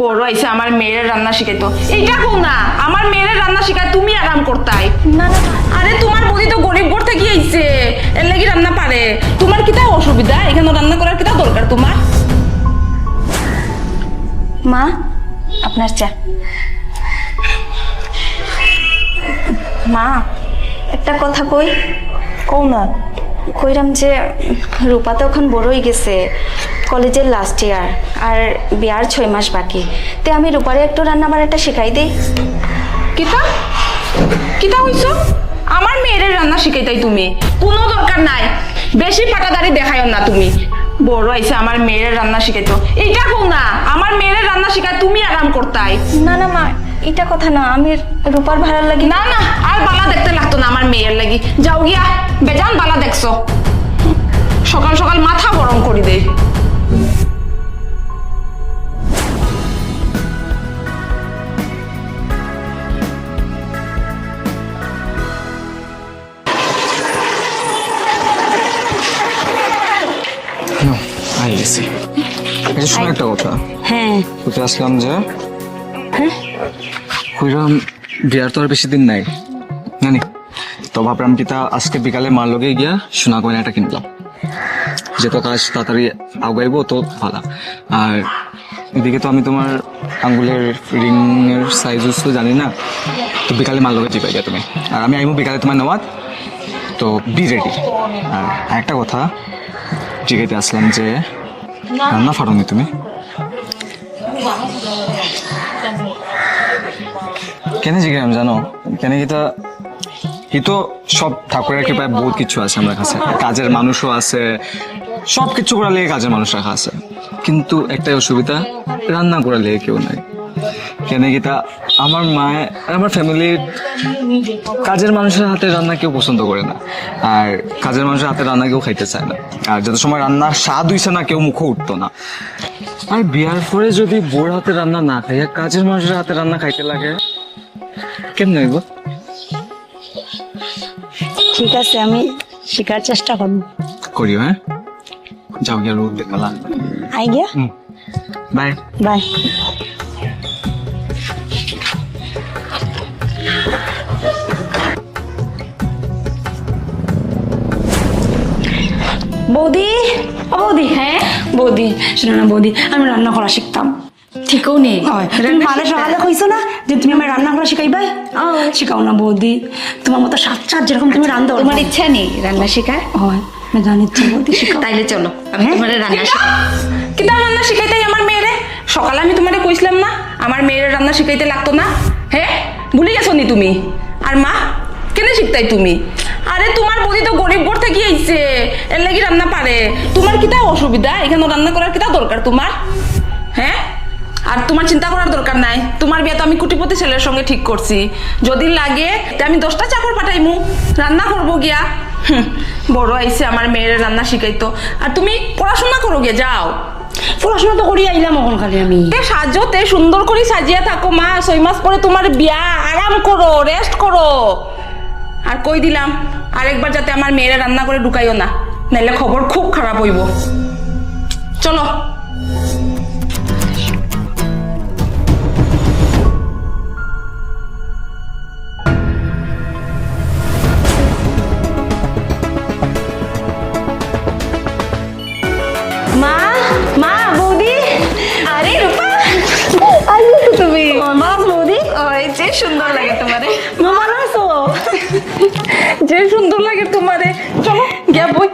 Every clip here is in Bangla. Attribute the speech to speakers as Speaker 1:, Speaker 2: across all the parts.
Speaker 1: বড় আইসে আমার মেয়ের রান্না শিখাইতো। এইটা কো না আমার মেয়ের রান্না শিখায় তুমি আরাম করতাই।
Speaker 2: না না
Speaker 1: আরে তোমার বদি তো গরিব ঘর থেকে আইছে এর লাগি রান্না পারে। তোমার কিতা অসুবিধা? এখানে রান্না করার কিতা দরকার তোমার?
Speaker 2: মা আপনার চা। মা একটা কথা কই?
Speaker 1: কও না
Speaker 2: কইরাম যে রূপা তো এখন বড়ই গেছে। কলেজের লাস্ট ইয়ার আর বিয়ার ছয় মাস বাকি। তে আমি রূপারে একটু রান্না বাড়াটা শেখাই দিই।
Speaker 1: কিতা? কিতা হইছো? আমার মেয়ের রান্না শিখাইতাই তুমি। কোনো দরকার নাই। বেশি পাটাদারি দেখাইও না তুমি। বড় আইসে আমার মেয়ের রান্না শিখাইতো। এইটা কো না আমার মেয়ের রান্না শিখায় তুমি আরাম করতাই।
Speaker 2: না না মা এটা কথা না আমি রূপার ভাড়া লাগি।
Speaker 1: না না আর বালা দেখতে লাগতো না আমার মেয়ের লাগি। যাও গিয়া বেজান বালা দেখছ। সকাল সকাল মাথা গরম করি দে।
Speaker 3: না, গেছি এটা শোনো একটা কথা।
Speaker 2: হ্যাঁ।
Speaker 3: আসলাম যে কইরাম বিয়ার তো আর বেশি দিন নাই। জানি তো ভাবলাম কি তা আজকে বিকালে মার লগে গিয়া সোনা গয়নাটা কিনলাম। যেহেতু কাজ তাড়াতাড়ি আগাইবো তো ভালো। আর এদিকে তো আমি তোমার আঙ্গুলের রিং এর সাইজ তো জানি না তো বিকালে মার লগে জিগাই তুমি। আর আমি আইমু বিকালে তোমার নেওয়াত তো বি রেডি আর একটা কথা জিগাইতে আসলাম যে, রান্না ফারোনি তুমি? কেন জিজ্ঞাসা জানো? কেন কি তা ই তো সব ঠাকুরের কৃপায় বহুত কিছু আছে আমার কাছে। কাজের মানুষও আছে সব কিছু করার লেগে কাজের মানুষ রাখা আছে। কিন্তু একটাই অসুবিধা, রান্না করার লেগে কেউ নাই। কেন কি তা আমার মায়ে আমার ফ্যামিলির কাজের মানুষের হাতে রান্না কেউ পছন্দ করে না। আর কাজের মানুষের হাতে রান্না কেউ খাইতে চায় না। আর যত সময় রান্না স্বাদ হইছে না কেউ মুখে উঠতো না। আর বিয়ার পরে যদি বোর হাতে রান্না না খাই আর কাজের মানুষের হাতে রান্না খাইতে লাগে কেমন হইব?
Speaker 2: ঠিক আছে আমি শেখার চেষ্টা করব।
Speaker 3: করিও হ্যাঁ? যাও গিয়ে রোদ দেখালা।
Speaker 2: আই গিয়া?
Speaker 3: বাই।
Speaker 2: বাই। বৌদি শোনো না বৌদি আমি রান্না করা শিখতাম।
Speaker 4: ঠিকও নেই
Speaker 2: তুমি মানে সকালে কইছো না যে তুমি আমার রান্না করা শিখাইবাই শিখাও না বৌদি। তোমার মতো সাত চার যেরকম তুমি রান্ধো
Speaker 4: তোমার ইচ্ছা নেই রান্না শেখার?
Speaker 2: হয়। জানি ইচ্ছা বৌদি শিখাও।
Speaker 4: তাইলে চলো আমি
Speaker 2: হ্যাঁ?
Speaker 4: তোমার রান্না শেখাই
Speaker 1: কিতা রান্না শিখাইতাই আমার মেয়েরে? সকালে আমি তোমারে কইছিলাম না আমার মেয়ের রান্না শিখাইতে লাগতো না। হ্যাঁ ভুলে গেছো নি তুমি? আর মা কেন শিখতাই তুমি? আরে তোমার বদি তো গরিব ঘর থেকে আইছে। এর লাগি রান্না পারে। তোমার কিতা অসুবিধা? এখানে রান্না করার কিতা দরকার তোমার? হ্যাঁ? আর তোমার চিন্তা করার দরকার নাই। তোমার বিয়ে তো আমি কুটিপতি ছেলের সঙ্গে ঠিক করছি। যদি লাগে তে আমি দশটা চাকর পাঠাইমু। রান্না করব গিয়া। বড় আইছে আমার মেয়ের রান্না শিখাইতো। আর তুমি পড়াশোনা করো গিয়ে যাও।
Speaker 2: পড়াশোনা তো করি আইলাম এখন খালি আমি।
Speaker 1: তে সাজো তে সুন্দর করে সাজিয়া থাকো মা। ছয় মাস পরে তোমার বিয়া। আরাম করো রেস্ট করো। আর কই দিলাম? আরেকবার যাতে আমার মেয়েরা রান্না করে ঢুকাইও না নাইলে খবর খুব খারাপ হইব। চলো।
Speaker 2: মা মা বৌদি।
Speaker 4: আরে রূপা।
Speaker 2: তুমি। মা বৌদি।
Speaker 4: ওই যে সুন্দর লাগে তোমারে।
Speaker 2: মা ভালো আছো?
Speaker 1: যে সুন্দর লাগে তোমারে। চলো গিয়া বই।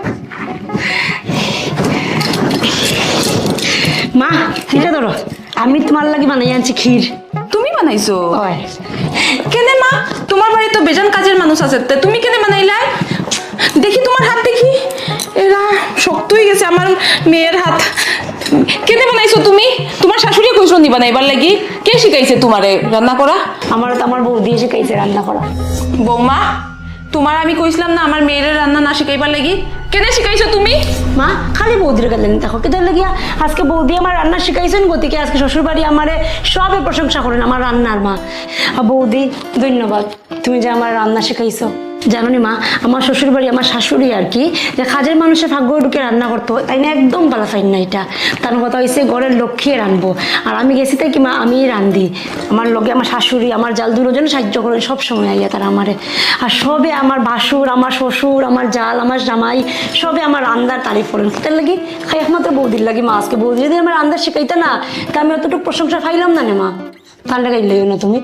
Speaker 2: মা এটা ধরো। আমি তোমার লাগি বানাই আনছি ক্ষীর।
Speaker 1: তুমি বানাইছো? কেনে মা? তোমার বাড়ি তো বেজান কাজের মানুষ আছে তুমি কেনে বানাইলাই দেখি তোমার হাত দেখি। এরা শক্ত হয়ে গেছে আমার মেয়ের হাত। কেনে বানাইছো তুমি? তোমার শাশুড়ি কইছো নি বানাইবার লাগি? কে শিখাইছে তোমারে? রান্না করা?
Speaker 2: আমার তো আমার বৌদি এসে খাইছে রান্না করা।
Speaker 1: বৌমা তোমার আমি কইছিলাম না, আমার মেয়ের রান্না না শিখাইবার লাগি। কেনে শিখাইছো তুমি?
Speaker 2: মা, খালি বৌদির গেলেন দেখো কিন্তু লাগিয়া আজকে বৌদি আমার রান্না শিখাইছেন, গতিকে আজকে শ্বশুর বাড়ি আমারে সবে প্রশংসা করেন আমার রান্নার মা। বৌদি, ধন্যবাদ, তুমি যে আমার রান্না শিখাইছো।
Speaker 5: জানো মা, আমার শ্বশুর বাড়ি আমার শাশুড়ি আর কি, যে কাজের মানুষের ভাগ্য ঢুকে রান্না করতো, তাই না একদম ভালো ফাইন না এটা। তার কথা হয়েছে ঘরের লক্ষ্যে রানবো। আর আমি গেছি তাই কি মা আমি রান্ধি আমার লগে আমার শাশুড়ি, আমার জাল দুজন সাহায্য করেন সব সময় আইয়া তারা আমারে। আর সবে আমার বাসুর, আমার শ্বশুর, আমার জাল, আমার জামাই, সবে আমার রান্নার তারিফ করেন। তার লাগি খাই একমাত্র বৌদির লাগি মা, আজকে বৌদি যদি আমার রান্না শিখাইতে না, তা আমি অতটুকু প্রশংসা খাইলাম না নে মা। তার লাগাই লইও না তুমি।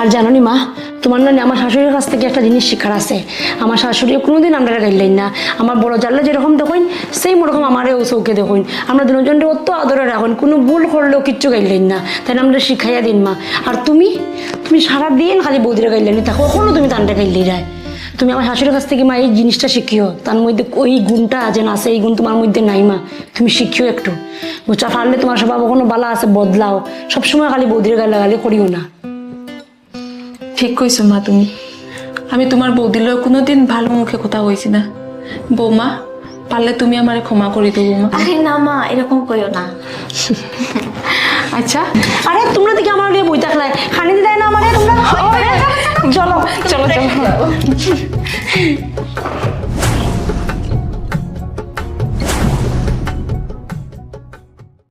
Speaker 5: আর জানো মা তোমার না আমার শাশুড়ির কাছ থেকে একটা জিনিস শিখার আছে। আমার শাশুড়িও কোনোদিন আমরা গাইলেন না। আমার বড় জানলে যেরকম দেখুন সেই রকম আমারও চৌকে দেখুন। আমরা দুজনকে অত আদরে রাখুন কোনো ভুল করলেও কিচ্ছু গাইলেন না। তাই আমরা শিখাইয়া দিন, মা। আর তুমি? তুমি সারা দিন খালি বৌদিরা গাইলেন তা কখনো তুমি তানটা গাইলেই যায় তুমি আমার শাশুড়ির কাছ থেকে, মা, এই জিনিসটা শিখিও। তার মধ্যে ওই গুণটা না আছে, এই গুণ তোমার মধ্যে নাই, মা। তুমি শিখিও একটু। বুঝা পারলে তোমার স্বভাব কোনো বালা আছে, বদলাও। সবসময় খালি বৌদির গালাগালি করিও না।
Speaker 1: ঠিক কইছো মা তুমি। আমি তোমার বৌদিলৈ কোনোদিন ভালো মুখে কথা কইছি না। বৌমা পারলে তুমি আমারে ক্ষমা করে দেবো মা
Speaker 2: আরে না মা এরকম কইও না।
Speaker 1: আচ্ছা।
Speaker 5: আরে তোমরা দেখি আমার নিয়ে বই থাকলে। খানি দিতে না আমারে তোমরা? চলো
Speaker 1: চলো চলো।